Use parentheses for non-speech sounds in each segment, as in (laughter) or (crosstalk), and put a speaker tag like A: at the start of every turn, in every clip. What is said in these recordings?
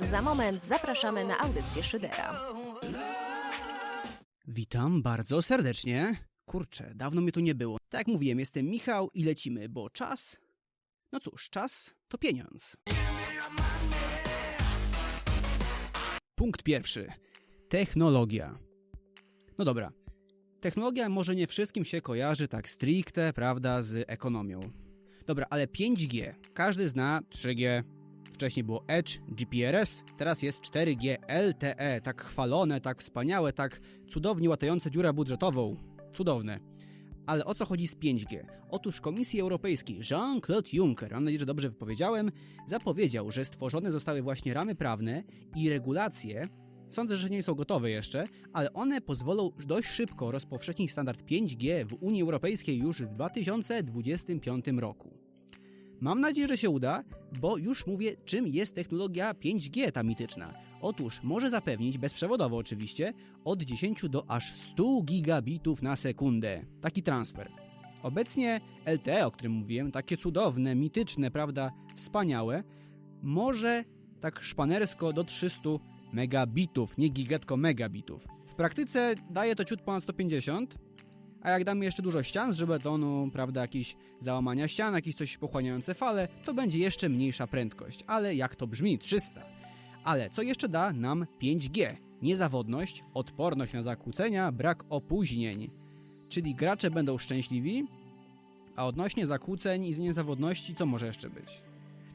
A: Za moment zapraszamy na audycję Szydera.
B: Witam bardzo serdecznie. Kurczę, dawno mnie tu nie było. Tak jak mówiłem, jestem Michał i lecimy, bo czas. No cóż, czas to pieniądz. Punkt pierwszy. Technologia. No dobra. Technologia może nie wszystkim się kojarzy tak stricte, prawda, z ekonomią. Dobra, ale 5G. Każdy zna 3G. Wcześniej było Edge, GPRS, teraz jest 4G LTE, tak chwalone, tak wspaniałe, tak cudownie łatające dziurę budżetową. Cudowne. Ale o co chodzi z 5G? Otóż Komisji Europejskiej Jean-Claude Juncker, mam nadzieję, że dobrze wypowiedziałem, zapowiedział, że stworzone zostały właśnie ramy prawne i regulacje. Sądzę, że nie są gotowe jeszcze, ale one pozwolą dość szybko rozpowszechnić standard 5G w Unii Europejskiej już w 2025 roku. Mam nadzieję, że się uda, bo już mówię, czym jest technologia 5G ta mityczna. Otóż może zapewnić, bezprzewodowo oczywiście, od 10 do aż 100 gigabitów na sekundę. Taki transfer. Obecnie LTE, o którym mówiłem, takie cudowne, mityczne, prawda, wspaniałe, może tak szpanersko do 300 megabitów, nie giga, tylko megabitów. W praktyce daje to ciut ponad 150, a jak damy jeszcze dużo ścian z żelbetonu, prawda, jakieś załamania ścian, jakieś coś pochłaniające fale, to będzie jeszcze mniejsza prędkość. Ale jak to brzmi? 300. Ale co jeszcze da nam 5G? Niezawodność, odporność na zakłócenia, brak opóźnień. Czyli gracze będą szczęśliwi, a odnośnie zakłóceń i niezawodności, co może jeszcze być?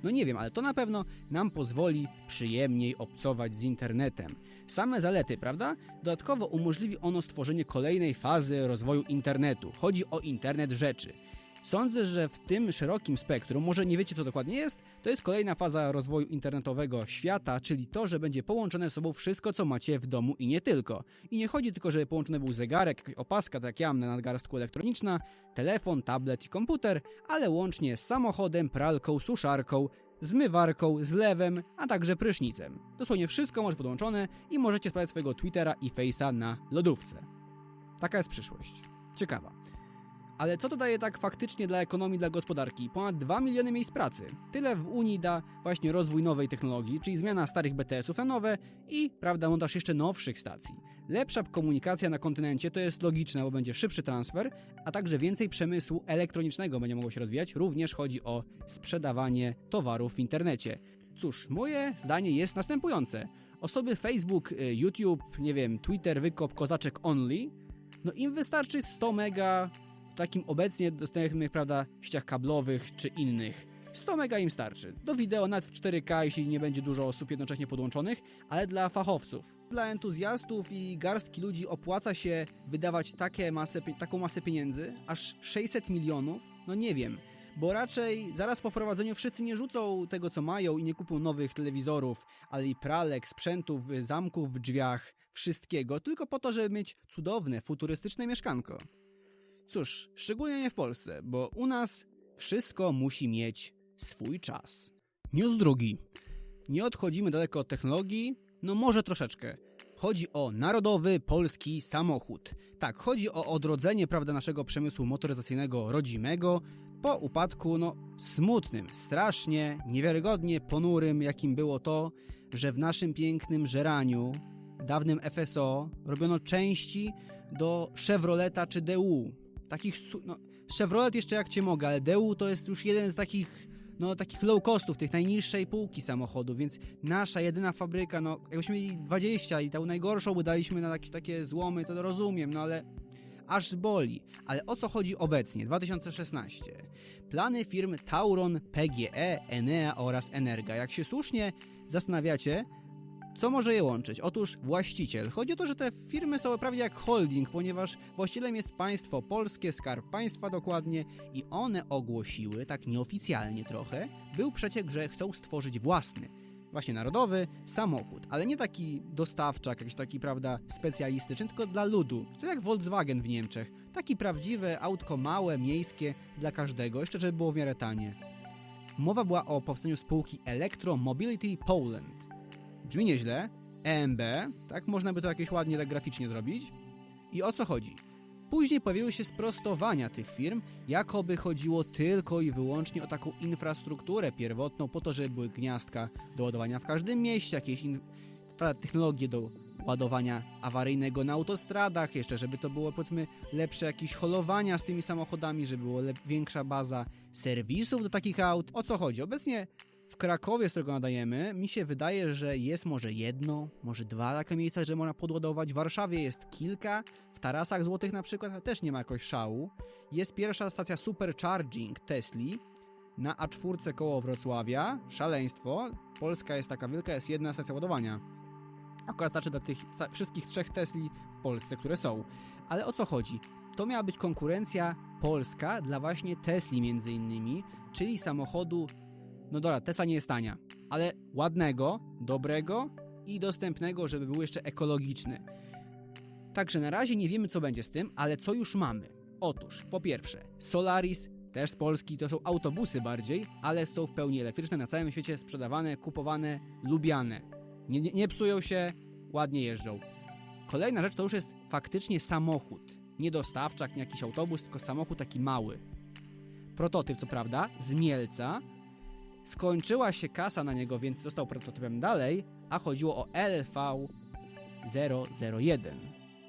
B: No nie wiem, ale to na pewno nam pozwoli przyjemniej obcować z internetem. Same zalety, prawda? Dodatkowo umożliwi ono stworzenie kolejnej fazy rozwoju internetu. Chodzi o internet rzeczy. Sądzę, że w tym szerokim spektrum, może nie wiecie co dokładnie jest, to jest kolejna faza rozwoju internetowego świata, czyli to, że będzie połączone z sobą wszystko, co macie w domu i nie tylko. I nie chodzi tylko, żeby połączony był zegarek, jakaś opaska, tak jak ja mam na nadgarstku elektroniczna, telefon, tablet i komputer, ale łącznie z samochodem, pralką, suszarką, zmywarką, zlewem, a także prysznicem. Dosłownie wszystko może podłączone i możecie sprawdzić swojego Twittera i Face'a na lodówce. Taka jest przyszłość. Ciekawa. Ale co to daje tak faktycznie dla ekonomii, dla gospodarki? Ponad 2 miliony miejsc pracy. Tyle w Unii da właśnie rozwój nowej technologii, czyli zmiana starych BTS-ów na nowe i, prawda, montaż jeszcze nowszych stacji. Lepsza komunikacja na kontynencie to jest logiczne, bo będzie szybszy transfer, a także więcej przemysłu elektronicznego będzie mogło się rozwijać. Również chodzi o sprzedawanie towarów w internecie. Cóż, moje zdanie jest następujące. Osoby Facebook, y, YouTube, nie wiem, Twitter, wykop, kozaczek only, no im wystarczy 100 mega w takim obecnie dostępnych, prawda, sieciach kablowych czy innych. 100 mega im starczy. Do wideo nawet w 4K, jeśli nie będzie dużo osób jednocześnie podłączonych, ale dla fachowców. Dla entuzjastów i garstki ludzi opłaca się wydawać takie masę, taką masę pieniędzy, aż 600 milionów? No nie wiem, bo raczej zaraz po wprowadzeniu wszyscy nie rzucą tego co mają i nie kupią nowych telewizorów, ale i pralek, sprzętów, zamków w drzwiach, wszystkiego, tylko po to, żeby mieć cudowne, futurystyczne mieszkanko. Cóż, szczególnie nie w Polsce, bo u nas wszystko musi mieć swój czas. News drugi. Nie odchodzimy daleko od technologii, no może troszeczkę. Chodzi o narodowy polski samochód. Tak, chodzi o odrodzenie prawda, naszego przemysłu motoryzacyjnego rodzimego po upadku no, smutnym, strasznie, niewiarygodnie ponurym, jakim było to, że w naszym pięknym żeraniu, dawnym FSO, robiono części do Chevroleta czy DU. Takich, no, Chevrolet jeszcze jak cię mogę, ale DU to jest już jeden z takich no takich low costów, tych najniższej półki samochodu, więc nasza jedyna fabryka, no jakbyśmy mieli 20 i tą najgorszą wydaliśmy na jakieś takie złomy, to rozumiem, no ale aż boli. Ale o co chodzi obecnie, 2016? Plany firm Tauron, PGE, Enea oraz Energa. Jak się słusznie zastanawiacie, co może je łączyć? Otóż właściciel. Chodzi o to, że te firmy są prawie jak holding, ponieważ właścicielem jest państwo polskie, skarb państwa dokładnie i one ogłosiły, tak nieoficjalnie trochę, był przeciek, że chcą stworzyć własny, właśnie narodowy samochód, ale nie taki dostawczak, jakiś taki, prawda, specjalistyczny, tylko dla ludu, co jak Volkswagen w Niemczech. Taki prawdziwe autko małe, miejskie, dla każdego, jeszcze żeby było w miarę tanie. Mowa była o powstaniu spółki Electro Mobility Poland. Brzmi nieźle. EMB, tak? Można by to jakieś ładnie tak graficznie zrobić. I o co chodzi? Później pojawiły się sprostowania tych firm, jakoby chodziło tylko i wyłącznie o taką infrastrukturę pierwotną, po to, żeby były gniazdka do ładowania w każdym mieście, jakieś technologie do ładowania awaryjnego na autostradach, jeszcze żeby to było powiedzmy lepsze jakieś holowania z tymi samochodami, żeby była większa baza serwisów do takich aut. O co chodzi? Obecnie w Krakowie, z którego nadajemy, mi się wydaje, że jest może jedno, może dwa takie miejsca, że można podładować. W Warszawie jest kilka, w Tarasach Złotych na przykład też nie ma jakoś szału. Jest pierwsza stacja Supercharging Tesli na A4 koło Wrocławia. Szaleństwo. Polska jest taka wielka, jest jedna stacja ładowania. Akurat znaczy dla tych wszystkich trzech Tesli w Polsce, które są. Ale o co chodzi? To miała być konkurencja polska dla właśnie Tesli między innymi, czyli samochodu no dobra, Tesla nie jest tania, ale ładnego, dobrego i dostępnego, żeby był jeszcze ekologiczny. Także na razie nie wiemy, co będzie z tym, ale co już mamy? Otóż, po pierwsze, Solaris, też z Polski, to są autobusy bardziej, ale są w pełni elektryczne, na całym świecie sprzedawane, kupowane, lubiane. Nie, nie, nie psują się, ładnie jeżdżą. Kolejna rzecz to już jest faktycznie samochód. Nie dostawczak, nie jakiś autobus, tylko samochód taki mały. Prototyp, co prawda, z Mielca, Skończyła się kasa na niego, więc został prototypem dalej, a chodziło o LV001.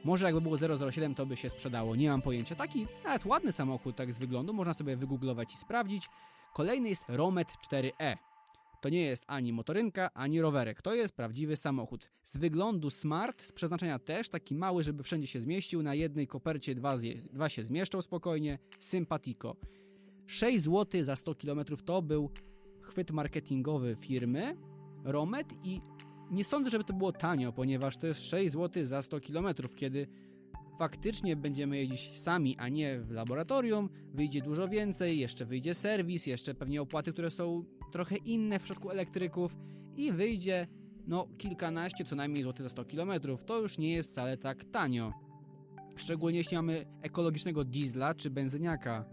B: Może jakby było 007, to by się sprzedało, nie mam pojęcia. Taki nawet ładny samochód, tak z wyglądu, można sobie wygooglować i sprawdzić. Kolejny jest Romet 4E. To nie jest ani motorynka, ani rowerek, to jest prawdziwy samochód. Z wyglądu smart, z przeznaczenia też, taki mały, żeby wszędzie się zmieścił, na jednej kopercie dwa, dwa się zmieszczą spokojnie, sympatiko. 6 zł za 100 km to był chwyt marketingowy firmy Romet i nie sądzę, żeby to było tanio, ponieważ to jest 6 zł za 100 km, kiedy faktycznie będziemy jeździć sami, a nie w laboratorium, wyjdzie dużo więcej, jeszcze wyjdzie serwis, jeszcze pewnie opłaty, które są trochę inne w przypadku elektryków i wyjdzie no kilkanaście co najmniej złotych za 100 km. To już nie jest wcale tak tanio. Szczególnie jeśli mamy ekologicznego diesla czy benzyniaka,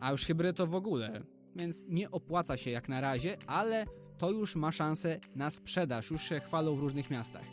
B: a już hybryd to w ogóle więc nie opłaca się jak na razie, ale to już ma szansę na sprzedaż, już się chwalą w różnych miastach.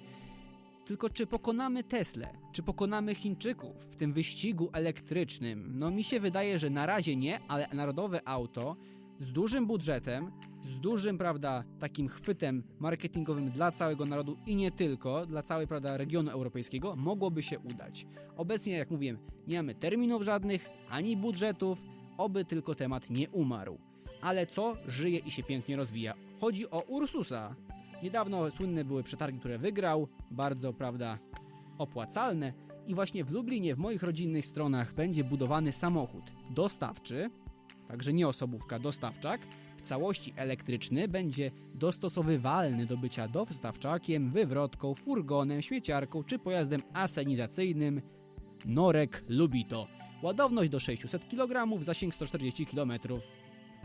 B: Tylko czy pokonamy Teslę? Czy pokonamy Chińczyków w tym wyścigu elektrycznym? No mi się wydaje, że na razie nie, ale narodowe auto z dużym budżetem, z dużym, prawda, takim chwytem marketingowym dla całego narodu i nie tylko, dla całej, prawda, regionu europejskiego, mogłoby się udać. Obecnie, jak mówiłem, nie mamy terminów żadnych, ani budżetów, oby tylko temat nie umarł ale co żyje i się pięknie rozwija. Chodzi o Ursusa. Niedawno słynne były przetargi, które wygrał, bardzo, prawda, opłacalne. I właśnie w Lublinie, w moich rodzinnych stronach, będzie budowany samochód dostawczy, także nie osobówka, dostawczak, w całości elektryczny, będzie dostosowywalny do bycia dostawczakiem, wywrotką, furgonem, śmieciarką czy pojazdem asenizacyjnym. Norek lubi to. Ładowność do 600 kg, zasięg 140 km.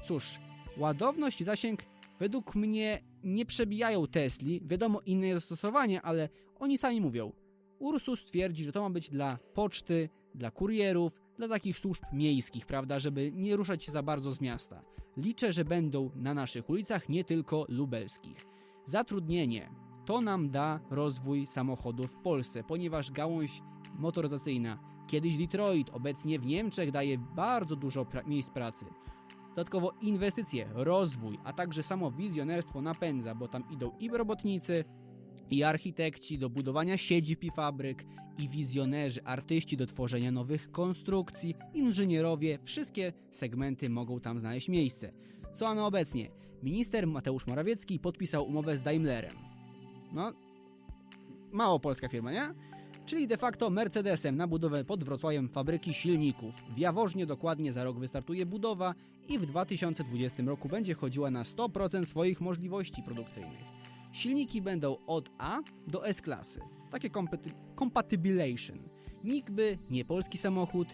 B: Cóż, ładowność i zasięg według mnie nie przebijają Tesli, wiadomo inne zastosowanie, ale oni sami mówią. Ursus twierdzi, że to ma być dla poczty, dla kurierów, dla takich służb miejskich, prawda, żeby nie ruszać się za bardzo z miasta. Liczę, że będą na naszych ulicach, nie tylko lubelskich. Zatrudnienie to nam da rozwój samochodów w Polsce, ponieważ gałąź motoryzacyjna, kiedyś Detroit, obecnie w Niemczech daje bardzo dużo pra miejsc pracy. Dodatkowo inwestycje, rozwój, a także samo wizjonerstwo napędza, bo tam idą i robotnicy, i architekci do budowania siedzib i fabryk, i wizjonerzy, artyści do tworzenia nowych konstrukcji, inżynierowie, wszystkie segmenty mogą tam znaleźć miejsce. Co mamy obecnie? Minister Mateusz Morawiecki podpisał umowę z Daimlerem. No, mało polska firma, nie? Czyli de facto Mercedesem na budowę pod Wrocławiem fabryki silników. W Jaworznie dokładnie za rok wystartuje budowa i w 2020 roku będzie chodziła na 100% swoich możliwości produkcyjnych. Silniki będą od A do S klasy. Takie compati- compatibilation. Niby nie polski samochód,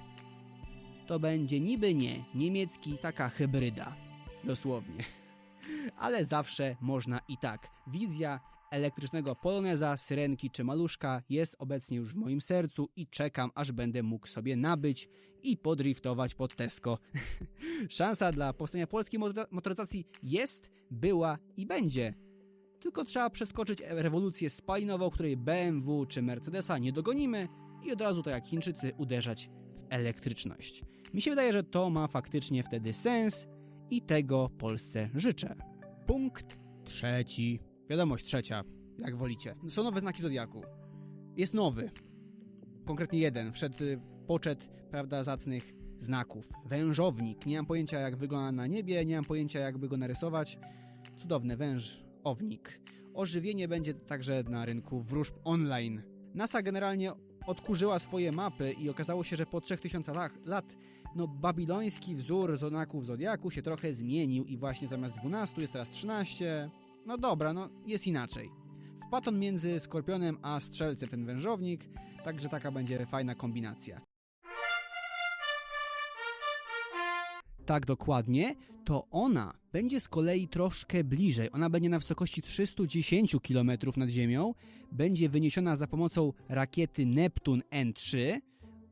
B: to będzie niby nie niemiecki, taka hybryda. Dosłownie. (laughs) Ale zawsze można i tak. Wizja elektrycznego poloneza, syrenki czy maluszka jest obecnie już w moim sercu i czekam, aż będę mógł sobie nabyć i podriftować pod Tesco. (laughs) Szansa dla powstania polskiej motor- motoryzacji jest, była i będzie. Tylko trzeba przeskoczyć rewolucję spalinową, której BMW czy Mercedesa nie dogonimy i od razu tak jak Chińczycy uderzać w elektryczność. Mi się wydaje, że to ma faktycznie wtedy sens i tego Polsce życzę. Punkt trzeci. Wiadomość trzecia, jak wolicie. Są nowe znaki Zodiaku. Jest nowy. Konkretnie jeden. Wszedł w poczet, prawda, zacnych znaków. Wężownik. Nie mam pojęcia, jak wygląda na niebie, nie mam pojęcia, jakby go narysować. Cudowny wężownik. Ożywienie będzie także na rynku wróżb online. NASA generalnie odkurzyła swoje mapy i okazało się, że po 3000 lat, lat no babiloński wzór znaków Zodiaku się trochę zmienił i właśnie zamiast 12 jest teraz 13. No dobra, no jest inaczej. Wpadł on między Skorpionem a Strzelcem ten wężownik, także taka będzie fajna kombinacja. Tak dokładnie, to ona będzie z kolei troszkę bliżej. Ona będzie na wysokości 310 km nad Ziemią, będzie wyniesiona za pomocą rakiety Neptun N3.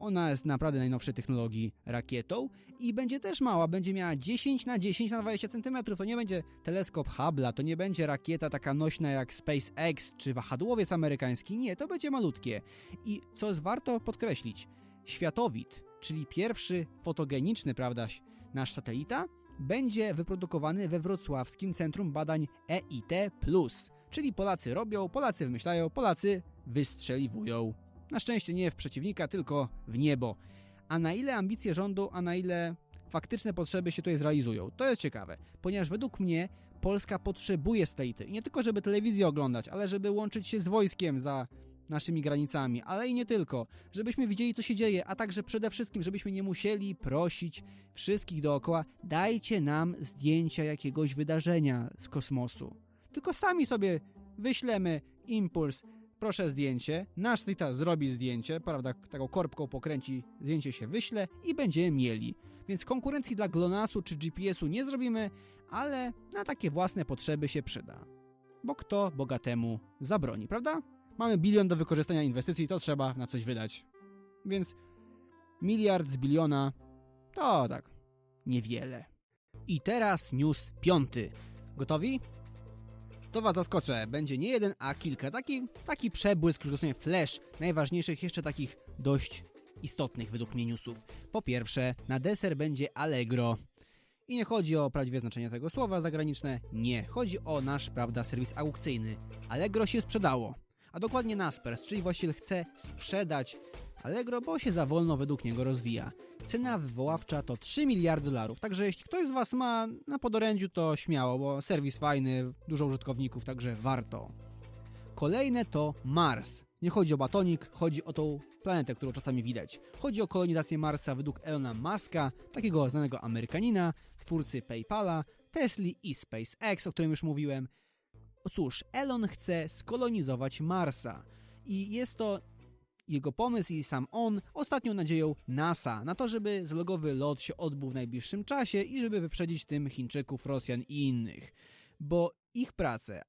B: Ona jest naprawdę najnowszej technologii rakietą i będzie też mała, będzie miała 10 na 10 na 20 cm. To nie będzie teleskop Hubble'a, to nie będzie rakieta taka nośna jak SpaceX czy wahadłowiec amerykański. Nie, to będzie malutkie. I co jest warto podkreślić, światowid, czyli pierwszy fotogeniczny, prawda, nasz satelita, będzie wyprodukowany we wrocławskim Centrum Badań EIT+. Czyli Polacy robią, Polacy wymyślają, Polacy wystrzeliwują. Na szczęście nie w przeciwnika, tylko w niebo. A na ile ambicje rządu, a na ile faktyczne potrzeby się tutaj zrealizują? To jest ciekawe, ponieważ według mnie Polska potrzebuje satelity. I nie tylko, żeby telewizję oglądać, ale żeby łączyć się z wojskiem za naszymi granicami, ale i nie tylko, żebyśmy widzieli, co się dzieje, a także przede wszystkim, żebyśmy nie musieli prosić wszystkich dookoła, dajcie nam zdjęcia jakiegoś wydarzenia z kosmosu. Tylko sami sobie wyślemy impuls, proszę zdjęcie, nasz satelita zrobi zdjęcie, prawda, taką korbką pokręci, zdjęcie się wyśle i będziemy mieli. Więc konkurencji dla GLONASSu czy GPS-u nie zrobimy, ale na takie własne potrzeby się przyda. Bo kto bogatemu zabroni, prawda? Mamy bilion do wykorzystania inwestycji, to trzeba na coś wydać. Więc miliard z biliona to tak niewiele. I teraz news piąty. Gotowi? To was zaskoczę. Będzie nie jeden, a kilka. Taki, taki przebłysk, już dosłownie flash najważniejszych, jeszcze takich dość istotnych według mnie newsów. Po pierwsze, na deser będzie Allegro. I nie chodzi o prawdziwe znaczenie tego słowa zagraniczne, nie. Chodzi o nasz, prawda, serwis aukcyjny. Allegro się sprzedało a dokładnie Naspers, czyli właściciel chce sprzedać Allegro, bo się za wolno według niego rozwija. Cena wywoławcza to 3 miliardy dolarów, także jeśli ktoś z Was ma na podorędziu, to śmiało, bo serwis fajny, dużo użytkowników, także warto. Kolejne to Mars. Nie chodzi o batonik, chodzi o tą planetę, którą czasami widać. Chodzi o kolonizację Marsa według Elona Muska, takiego znanego Amerykanina, twórcy PayPala, Tesli i SpaceX, o którym już mówiłem, Cóż, Elon chce skolonizować Marsa i jest to jego pomysł i sam on ostatnią nadzieją NASA na to, żeby zlogowy lot się odbył w najbliższym czasie i żeby wyprzedzić tym Chińczyków, Rosjan i innych. Bo ich prace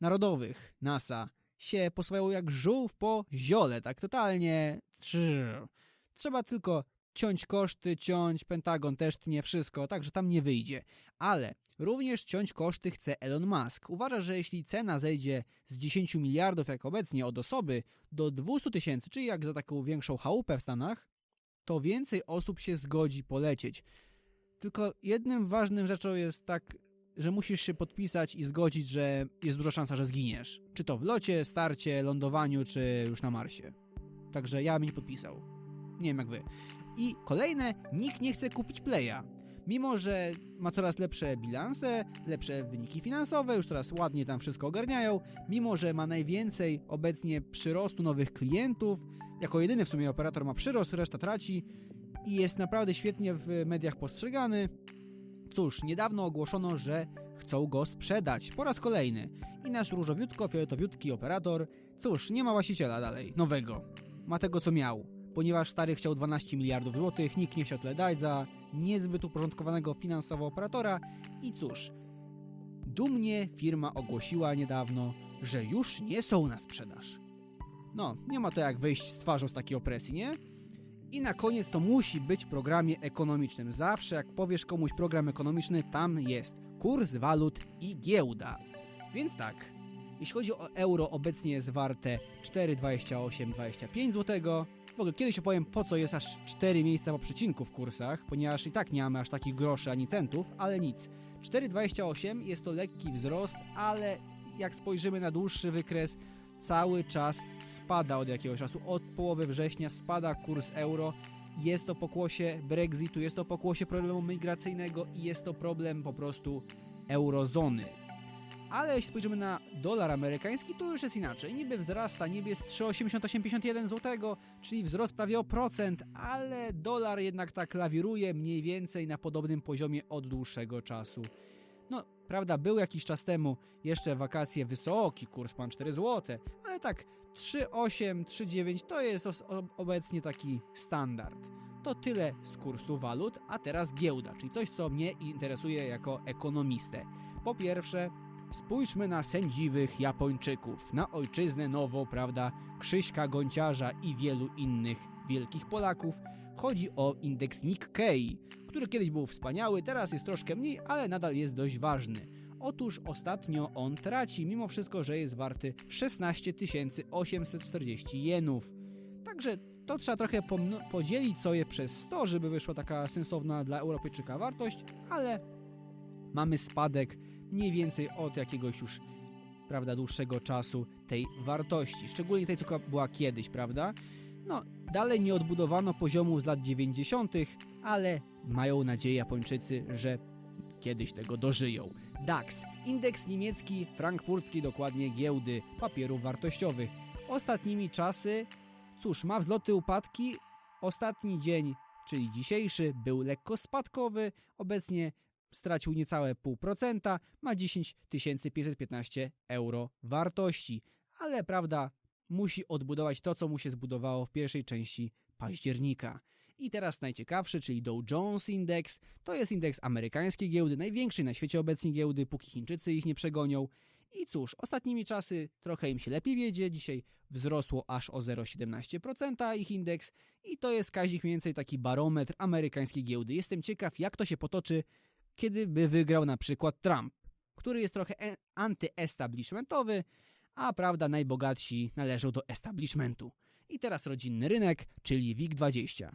B: narodowych NASA się posuwają jak żółw po ziole, tak totalnie. Trzeba tylko ciąć koszty, ciąć, Pentagon też tnie wszystko, także tam nie wyjdzie. Ale również ciąć koszty chce Elon Musk. Uważa, że jeśli cena zejdzie z 10 miliardów jak obecnie od osoby do 200 tysięcy, czyli jak za taką większą chałupę w Stanach, to więcej osób się zgodzi polecieć. Tylko jednym ważnym rzeczą jest tak, że musisz się podpisać i zgodzić, że jest duża szansa, że zginiesz. Czy to w locie, starcie, lądowaniu, czy już na Marsie. Także ja bym nie podpisał. Nie wiem jak wy. I kolejne, nikt nie chce kupić Playa. Mimo, że ma coraz lepsze bilanse, lepsze wyniki finansowe, już coraz ładnie tam wszystko ogarniają, mimo, że ma najwięcej obecnie przyrostu nowych klientów, jako jedyny w sumie operator ma przyrost, reszta traci i jest naprawdę świetnie w mediach postrzegany. Cóż, niedawno ogłoszono, że chcą go sprzedać po raz kolejny. I nasz różowiutko, fioletowiutki operator, cóż, nie ma właściciela dalej, nowego. Ma tego co miał ponieważ stary chciał 12 miliardów złotych, nikt nie chciał tyle dać za niezbyt uporządkowanego finansowo operatora i cóż, dumnie firma ogłosiła niedawno, że już nie są na sprzedaż. No, nie ma to jak wyjść z twarzą z takiej opresji, nie? I na koniec to musi być w programie ekonomicznym. Zawsze jak powiesz komuś program ekonomiczny, tam jest kurs walut i giełda. Więc tak, jeśli chodzi o euro, obecnie jest warte 4,2825 zł, Ogóle kiedyś opowiem, po co jest aż 4 miejsca po przecinku w kursach, ponieważ i tak nie mamy aż takich groszy ani centów, ale nic. 4,28 jest to lekki wzrost, ale jak spojrzymy na dłuższy wykres, cały czas spada od jakiegoś czasu. Od połowy września spada kurs euro. Jest to pokłosie Brexitu, jest to pokłosie problemu migracyjnego i jest to problem po prostu eurozony. Ale jeśli spojrzymy na dolar amerykański, to już jest inaczej. Niby wzrasta, niby jest 3,8851 zł, czyli wzrost prawie o procent, ale dolar jednak tak lawiruje mniej więcej na podobnym poziomie od dłuższego czasu. No, prawda, był jakiś czas temu, jeszcze wakacje, wysoki kurs, pan 4 zł, ale tak 3,8, 3,9 to jest obecnie taki standard. To tyle z kursu walut, a teraz giełda, czyli coś, co mnie interesuje jako ekonomistę. Po pierwsze, spójrzmy na sędziwych Japończyków, na ojczyznę nową, prawda, Krzyśka Gonciarza i wielu innych wielkich Polaków. Chodzi o indeks Nikkei, który kiedyś był wspaniały, teraz jest troszkę mniej, ale nadal jest dość ważny. Otóż ostatnio on traci, mimo wszystko, że jest warty 16 840 jenów. Także to trzeba trochę podzielić sobie przez 100, żeby wyszła taka sensowna dla Europejczyka wartość, ale mamy spadek mniej więcej od jakiegoś już prawda, dłuższego czasu tej wartości, szczególnie tej, co była kiedyś, prawda? No, dalej nie odbudowano poziomu z lat 90., ale mają nadzieję Japończycy, że kiedyś tego dożyją. DAX, indeks niemiecki, frankfurcki dokładnie giełdy papierów wartościowych. Ostatnimi czasy, cóż, ma wzloty, upadki. Ostatni dzień, czyli dzisiejszy, był lekko spadkowy. Obecnie stracił niecałe 0,5%, ma 10 515 euro wartości. Ale prawda, musi odbudować to, co mu się zbudowało w pierwszej części października. I teraz najciekawszy, czyli Dow Jones Index, to jest indeks amerykańskiej giełdy, największej na świecie obecnie giełdy, póki Chińczycy ich nie przegonią. I cóż, ostatnimi czasy trochę im się lepiej wiedzie, dzisiaj wzrosło aż o 0,17% ich indeks i to jest kazik mniej więcej taki barometr amerykańskiej giełdy. Jestem ciekaw, jak to się potoczy, kiedy by wygrał na przykład Trump, który jest trochę e- antyestablishmentowy, a prawda najbogatsi należą do establishmentu. I teraz rodzinny rynek, czyli WIG20.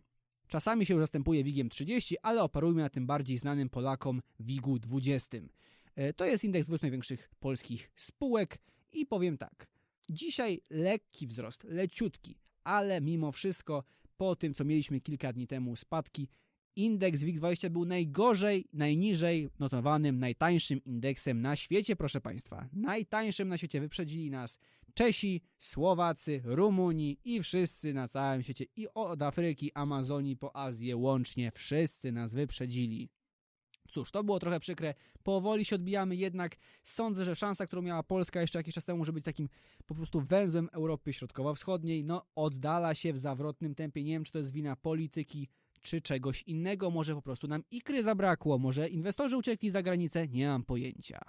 B: Czasami się zastępuje WIGiem 30, ale operujmy na tym bardziej znanym Polakom WIGu 20. E, To jest indeks 20 największych polskich spółek i powiem tak. Dzisiaj lekki wzrost, leciutki, ale mimo wszystko po tym, co mieliśmy kilka dni temu spadki, indeks WIG20 był najgorzej, najniżej notowanym, najtańszym indeksem na świecie, proszę Państwa. Najtańszym na świecie wyprzedzili nas Czesi, Słowacy, Rumuni i wszyscy na całym świecie. I od Afryki, Amazonii po Azję łącznie wszyscy nas wyprzedzili. Cóż, to było trochę przykre. Powoli się odbijamy, jednak sądzę, że szansa, którą miała Polska jeszcze jakiś czas temu, żeby być takim po prostu węzłem Europy Środkowo-Wschodniej, no oddala się w zawrotnym tempie. Nie wiem, czy to jest wina polityki, czy czegoś innego. Może po prostu nam ikry zabrakło, może inwestorzy uciekli za granicę, nie mam pojęcia.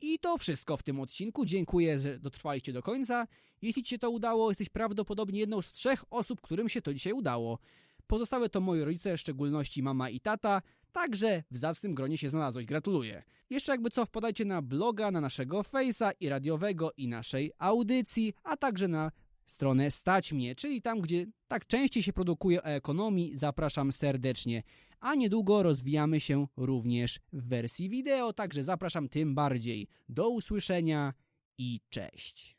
B: I to wszystko w tym odcinku. Dziękuję, że dotrwaliście do końca. Jeśli Ci się to udało, jesteś prawdopodobnie jedną z trzech osób, którym się to dzisiaj udało. Pozostałe to moi rodzice, w szczególności mama i tata, także w zacnym gronie się znalazłeś. Gratuluję. Jeszcze jakby co, wpadajcie na bloga, na naszego Face'a i radiowego i naszej audycji, a także na stronę Stać Mnie, czyli tam, gdzie tak częściej się produkuje o ekonomii, zapraszam serdecznie. A niedługo rozwijamy się również w wersji wideo, także zapraszam tym bardziej. Do usłyszenia i cześć.